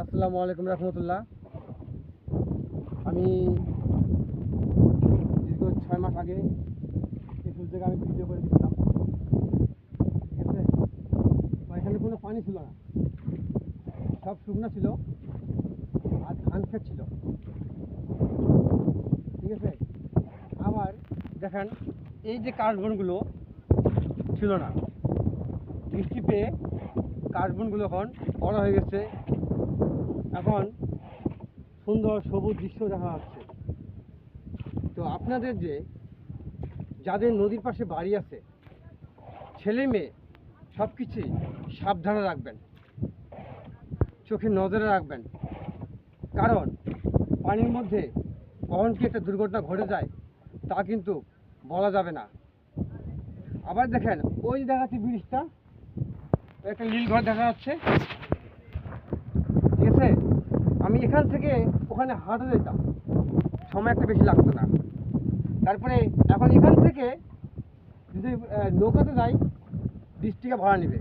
আসসালামু আলাইকুম রহমতুল্লাহ। আমি দীর্ঘ ছয় মাস আগে এই ফুল আমি ভিডিও করে দিয়েছিলাম। ঠিক আছে? এখানে কোনো পানি ছিল না। সব শুকনো ছিল আর ধান ক্ষেত ছিল। ঠিক আছে? আবার দেখেন, এই যে কাশবনগুলো ছিল না, বৃষ্টি পেয়ে কাশবনগুলো এখন বড় হয়ে গেছে। এখন সুন্দর সবুজ দৃশ্য দেখা যাচ্ছে। তো আপনাদের যে, যাদের নদীর পাশে বাড়ি আছে, ছেলে মেয়ে সব কিছুই সাবধানে রাখবেন। চোখে নজরে রাখবেন। কারণ পানির মধ্যে কখন কি একটা দুর্ঘটনা ঘটে যায়, তা কিন্তু বলা যাবে না। আবার দেখেন, ওই দেখাচ্ছি ব্রিজটা, একটা নীল ঘর দেখা যাচ্ছে। এখান থেকে ওখানে হাঁটা যেতাম। সময় একটা বেশি লাগতো না। তারপরে এখন এখান থেকে যদি নৌকাতে যাই বিশ ভাড়া নেবে।